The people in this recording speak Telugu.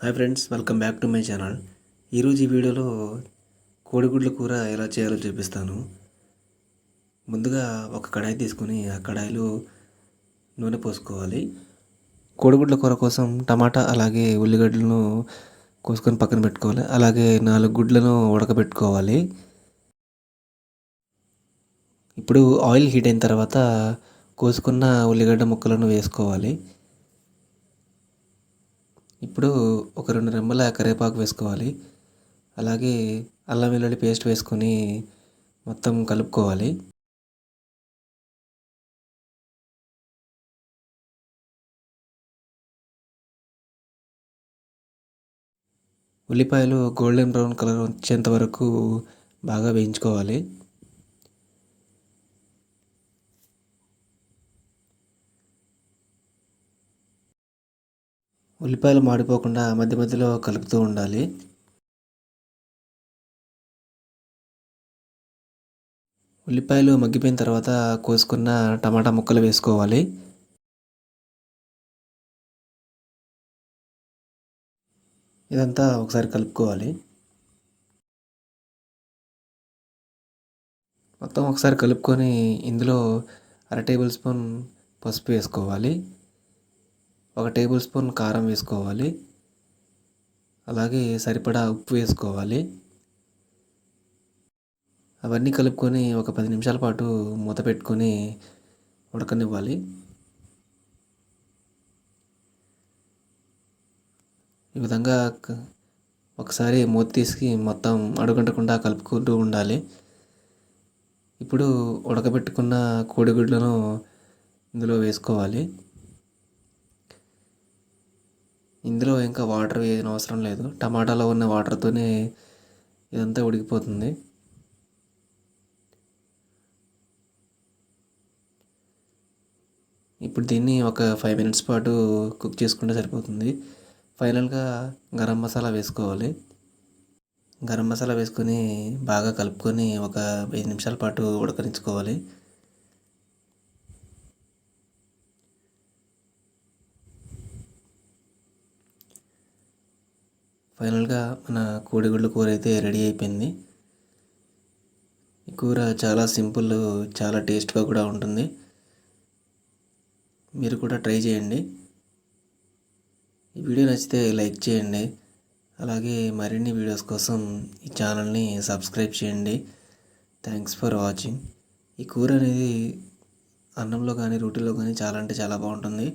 Hi friends welcome back to my channel. ఈరోజు ఈ వీడియోలో కోడిగుడ్ల కూర ఎలా చేయాలో చూపిస్తాను. ముందుగా ఒక కడాయి తీసుకొని ఆ కడాయిలో నూనె పోసుకోవాలి. కోడిగుడ్ల కూర కోసం టమాటా అలాగే ఉల్లిగడ్డలను కోసుకొని పక్కన పెట్టుకోవాలి. అలాగే నాలుగు గుడ్లను ఉడకబెట్టుకోవాలి. ఇప్పుడు ఆయిల్ హీట్ అయిన తర్వాత కోసుకున్న ఉల్లిగడ్డ ముక్కలను వేసుకోవాలి. ఇప్పుడు ఒక రెండు రెమ్మల కరివేపాకు వేసుకోవాలి. అలాగే అల్లం వెల్లుల్లి పేస్ట్ వేసుకొని మొత్తం కలుపుకోవాలి. ఉల్లిపాయలు గోల్డెన్ బ్రౌన్ కలర్ వచ్చేంత వరకు బాగా వేయించుకోవాలి. ఉల్లిపాయలు మాడిపోకుండా మధ్య మధ్యలో కలుపుతూ ఉండాలి. ఉల్లిపాయలు మగ్గిపోయిన తర్వాత కోసుకున్న టమాటా ముక్కలు వేసుకోవాలి. ఇదంతా ఒకసారి కలుపుకోవాలి. మొత్తం ఒకసారి కలుపుకొని ఇందులో అర టేబుల్ స్పూన్ పసుపు వేసుకోవాలి. ఒక టేబుల్ స్పూన్ కారం వేసుకోవాలి. అలాగే సరిపడా ఉప్పు వేసుకోవాలి. అవన్నీ కలుపుకొని ఒక పది నిమిషాల పాటు మూత పెట్టుకొని ఉడకనివ్వాలి. ఈ విధంగా ఒకసారి మూత తీసి మొత్తం అడుగంటకుండా కలుపుకుంటూ ఉండాలి. ఇప్పుడు ఉడకబెట్టుకున్న కోడిగుడ్లను ఇందులో వేసుకోవాలి. ఇందులో ఇంకా వాటర్ వేయని అవసరం లేదు. టమాటాలో ఉన్న వాటర్తోనే ఇదంతా ఉడికిపోతుంది. ఇప్పుడు దీన్ని ఒక ఫైవ్ మినిట్స్ పాటు కుక్ చేసుకుంటే సరిపోతుంది. ఫైనల్గా గరం మసాలా వేసుకోవాలి. గరం మసాలా వేసుకొని బాగా కలుపుకొని ఒక ఐదు నిమిషాల పాటు ఉడకనించుకోవాలి ఫైనల్గా మన కోడిగుడ్ల కూర అయితే రెడీ అయిపోయింది. ఈ కూర చాలా సింపుల్ చాలా టేస్ట్గా కూడా ఉంటుంది. మీరు కూడా ట్రై చేయండి. ఈ వీడియో నచ్చితే లైక్ చేయండి. అలాగే మరిన్ని వీడియోస్ కోసం ఈ ఛానల్ని సబ్స్క్రైబ్ చేయండి. Thanks for watching. ఈ కూర అనేది అన్నంలో కానీ రోటీలో కానీ చాలా అంటే చాలా బాగుంటుంది.